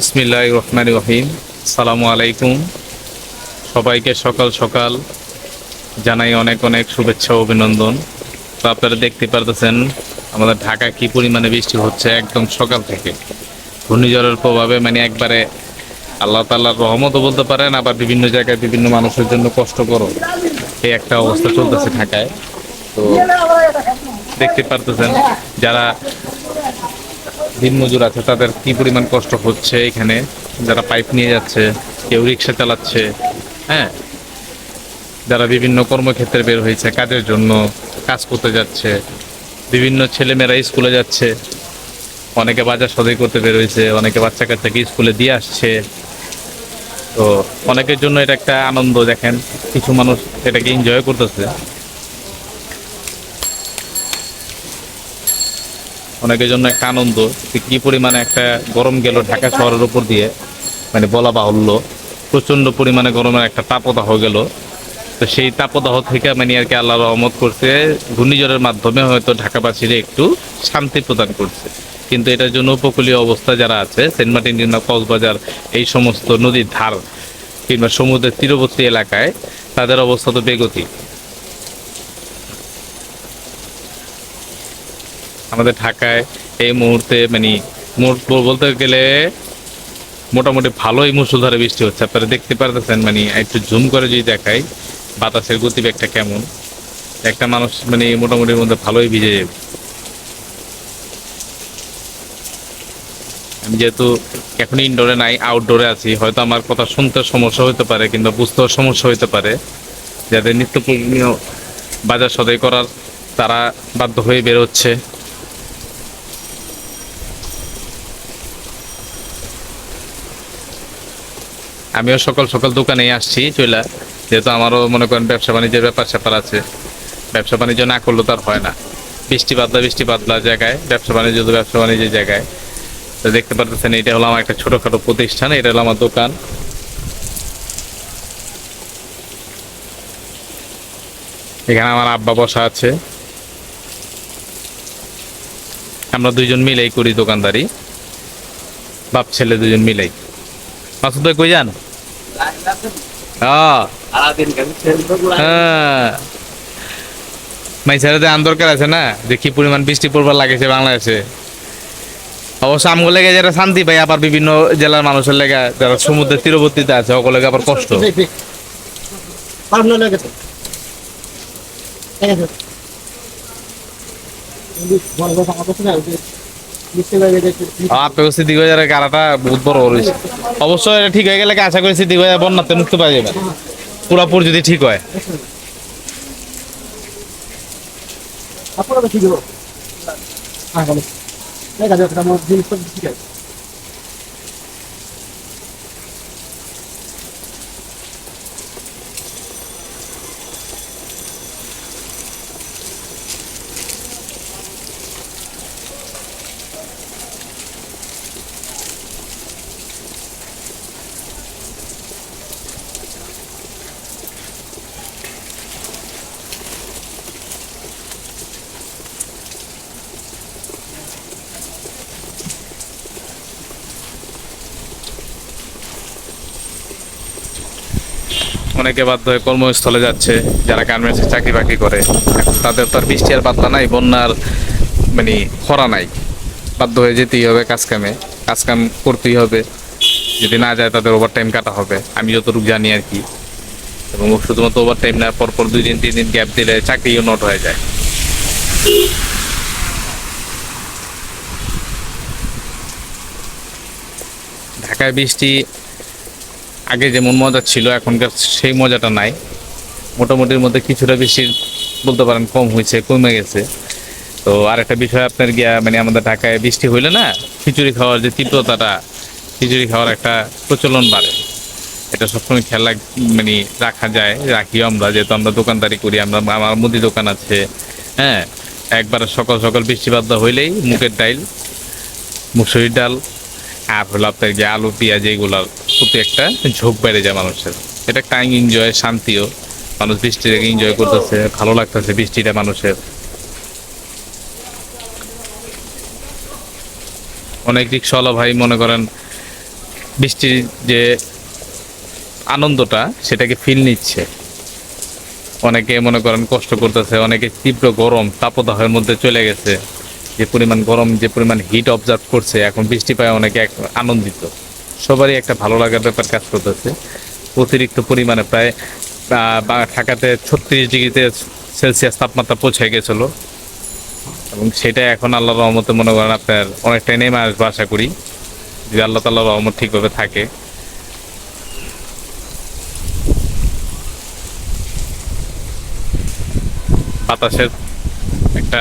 বিসমিল্লাহ রহমান রহিম। সালামু আলাইকুম। সবাইকে সকাল সকাল জানাই অনেক অনেক শুভেচ্ছা অভিনন্দন। তো আপনারা দেখতে পারতেছেন আমাদের ঢাকা কি পরিমাণে বৃষ্টি হচ্ছে একদম সকাল থেকে। ঘূর্ণিঝড়ের প্রভাবে মানে একবারে আল্লাহ তাল্লাহর রহমতও বলতে পারেন, আবার বিভিন্ন জায়গায় বিভিন্ন মানুষের জন্য কষ্টকর এই একটা অবস্থা চলতেছে ঢাকায়। তো দেখতে পারতেছেন যারা দিনমজুর আছে, তাদের কি পরিমাণ কষ্ট হচ্ছে এখানে? যারা পাইপ নিয়ে যাচ্ছে, কেউ রিক্সা চালাচ্ছে হ্যাঁ? যারা বিভিন্ন কর্মক্ষেত্রে বের হয়েছে, কাজের জন্য কাজ করতে যাচ্ছে, বিভিন্ন ছেলেমেয়েরা স্কুলে যাচ্ছে, অনেকে বাজার সদাই করতে বের হয়েছে, অনেকে বাচ্চা কাচ্চাকে স্কুলে দিয়ে আসছে। তো অনেকের জন্য এটা একটা আনন্দ, দেখেন, কিছু মানুষ এটাকে এনজয় করতেছে। অনেকের জন্য একটা আনন্দ কি পরিমাণে একটা গরম গেল ঢাকা শহরের উপর দিয়ে মানে বলা বাহুল্য। প্রচণ্ড পরিমাণে গরমের একটা তাপদাহ গেল। তো সেই তাপদাহ থেকে মানে আর কি আল্লাহ রহমত করছে, ঘূর্ণিঝড়ের মাধ্যমে হয়তো ঢাকাবাসীরা একটু শান্তি প্রদান করছে। কিন্তু এটার জন্য উপকূলীয় অবস্থা যারা আছে, সেন্ট মার্টিন কিংবা কক্সবাজার, এই সমস্ত নদীর ধার কিংবা সমুদ্রের তীরবর্তী এলাকায়, তাদের অবস্থা তো বেগতি আমাদের ঢাকায় এই মুহূর্তে মানে বলতে গেলে মোটামুটি ভালোই মুসুলধারে বৃষ্টি হচ্ছে। আপনারা দেখতে পারতেছেন মানে একটু জুম করে যদি দেখাই, বাতাসের গতিবেগটা কেমন? একটা মানুষ মানে মোটামুটির মধ্যে ভালোই ভিজে যাবে। আমি যেহেতু এখন ইনডোরে নাই আউটডোরে আছি, হয়তো আমার কথা শুনতে সমস্যা হতে পারে, কিংবা বুঝতেও সমস্যা হতে পারে। যাদের নিত্য প্রয়োজনীয় বাজার সদাই করার তারা বাধ্য হয়ে বেরোচ্ছে আমিও সকাল সকাল দোকানে আসছি, চইলা। যেহেতু আমারও মনে করেন ব্যবসা বাণিজ্যের ব্যাপার স্যাপার আছে, ব্যবসা বাণিজ্য না করলে তো আর হয় না। বৃষ্টি বাদলা বৃষ্টি বাদলা জায়গায়, ব্যবসা বাণিজ্য তো ব্যবসা বাণিজ্যের জায়গায়। তো দেখতে পারতেছেন, এটা হলো আমার একটা ছোটোখাটো প্রতিষ্ঠান, এটা হলো আমার দোকান। এখানে আমার আব্বা বসা আছে। আমরা দুইজন মিলেই করি দোকানদারি। বাপ, ছেলে দুজন মিলেই। মাসুদ ভাই যান? হ্যাঁ। হ্যাঁ। আন দরকার আছে না? যে কি পরিমাণ বৃষ্টি পড়বার লাগেছে বাংলাদেশে। অবশ্য আমগুলো লেগে যারা শান্তি পাই আবার বিভিন্ন জেলার মানুষের লেগে যারা সমুদ্রের তীরবর্তীতে আছে লেগে আবার কষ্ট। বহুত বড় রয়েছে অবশ্য এটা ঠিক হয়ে গেলে আশা করি সিদ্ধি হয়ে বন্যাতে মুক্তি পাওয়া যাবে? পুরোপুরি যদি ঠিক হয়। আপনারা ঠিক হবে হ্যাঁ বলো ঠিক আছে। অনেকে বাধ্য হয়ে কর্মস্থলে যাচ্ছে, যারা গার্মেন্টসে চাকরি বাকরি করে। তাদের তো আর বৃষ্টি আর পাতলা নাই বন্যার মানে খরা নাই। বাধ্য হয়ে যেতেই হবে কাজ কামে, কাজ কাম করতেই হবে। যদি না যায় তাদের ওভার টাইম কাটা হবে। আমি যতটুকু জানি আর কি। এবং শুধুমাত্র ওভার টাইম না, পরপর দুই দিন, তিন দিন গ্যাপ দিলে চাকরিও নট হয়ে যায়। ঢাকায় বৃষ্টি আগে যেমন মজা ছিল, এখনকার সেই মজাটা নাই। মোটামুটির মধ্যে কিছুটা বেশি বলতে পারেন কম হয়েছে, কমে গেছে। তো আর একটা বিষয় আপনার গিয়া মানে আমাদের ঢাকায় বৃষ্টি হইলে না, খিচুড়ি খাওয়ার যে তীব্রতাটা, খিচুড়ি খাওয়ার একটা প্রচলন বাড়ে। এটা সবসময় খেলা মানে রাখা যায় রাখিও আমরা, যেহেতু আমরা দোকানদারি করি, আমরা, আমার মুদি দোকান আছে হ্যাঁ? একবার সকাল সকাল বৃষ্টিপাত হইলেই মুগের ডাইল, মুসুরির ডাল, আর হলো আপনার যে আলু, পেঁয়াজ এগুলোর প্রতি একটা ঝোঁক বেড়ে যায় মানুষের। এটা একটা এনজয়, শান্তিও। মানুষ বৃষ্টিটাকে এনজয় করতেছে, ভালো লাগতেছে বৃষ্টিটা মানুষের। অনেক রিক্সাওয়ালা ভাই মনে করেন, বৃষ্টির যে আনন্দটা, সেটাকে ফিল নিচ্ছে। অনেকে মনে করেন কষ্ট করতেছে, অনেকে তীব্র গরম, তাপদাহের মধ্যে চলে গেছে। যে পরিমাণ গরম, যে পরিমাণ হিট অবজার্ভ করছে, এখন বৃষ্টি পায় অনেকে আনন্দিত। সবারই একটা ভালো লাগার ব্যাপার কাজ করতেছে। অতিরিক্ত পরিমাণে প্রায় বা ঢাকাতে ছত্রিশ ডিগ্রিতে সেলসিয়াস তাপমাত্রা পৌঁছে গেছিল। এবং সেটা এখন আল্লাহ রহমতে মনে করেন আপনার অনেকটাই নেমে আসবে আশা করি। যদি আল্লাহ তাল্লাহ রহমত ঠিকভাবে থাকে। বাতাসের একটা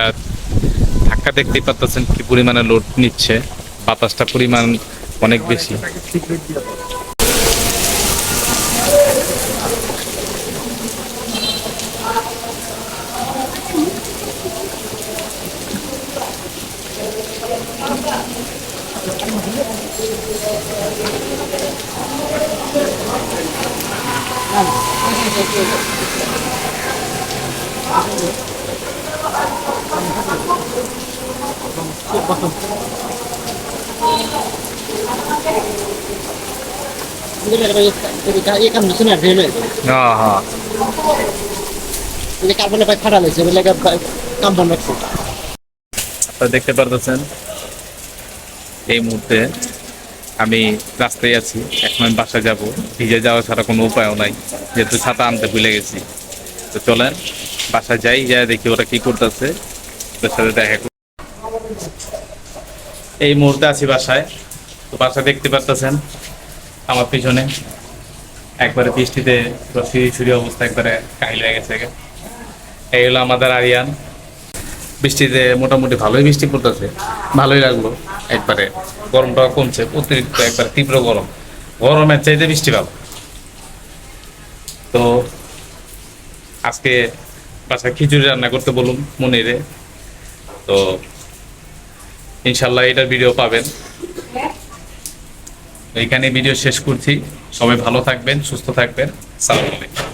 ধাক্কা দেখতেই পাচ্ছেন কি পরিমাণে লোড নিচ্ছে। বাতাসটা পরিমাণ অনেক বেশি। সিগারেট দিয়ে দেখতে পারতেছেন এই মুহূর্তে আমি রাস্তায় আছি এখন আমি বাসায় যাব। ভিজে যাওয়া ছাড়া কোনো উপায়ও নাই যেহেতু ছাতা আনতে ভুলে গেছি। তো চলেন বাসায় যাই যাই দেখি ওরা কি করতেছে। ওদের সাথে দেখা এই মুহূর্তে আছি বাসায়। তো বাসা দেখতে পারতেছেন আমার পিছনে। একবারে বৃষ্টিতে সিঁড়ি সিঁড়ি অবস্থা একবারে কাহিল হয়ে গেছে এই হলো আমাদের আরিয়ান। বৃষ্টিতে মোটামুটি ভালোই বৃষ্টি পড়তেছে, ভালোই লাগল একবারে। গরমটা কমছে, অতিরিক্ত একবারে তীব্র গরম। গরমের চাইতে বৃষ্টি ভালো। তো আজকে বাসায় খিচুড়ি রান্না করতে বলুন মনিরে। তো ইনশাল্লাহ এটার ভিডিও পাবেন। এইখানে ভিডিও শেষ করছি। সবাই ভালো থাকবেন সুস্থ থাকবেন। সালাম আলাইকুম।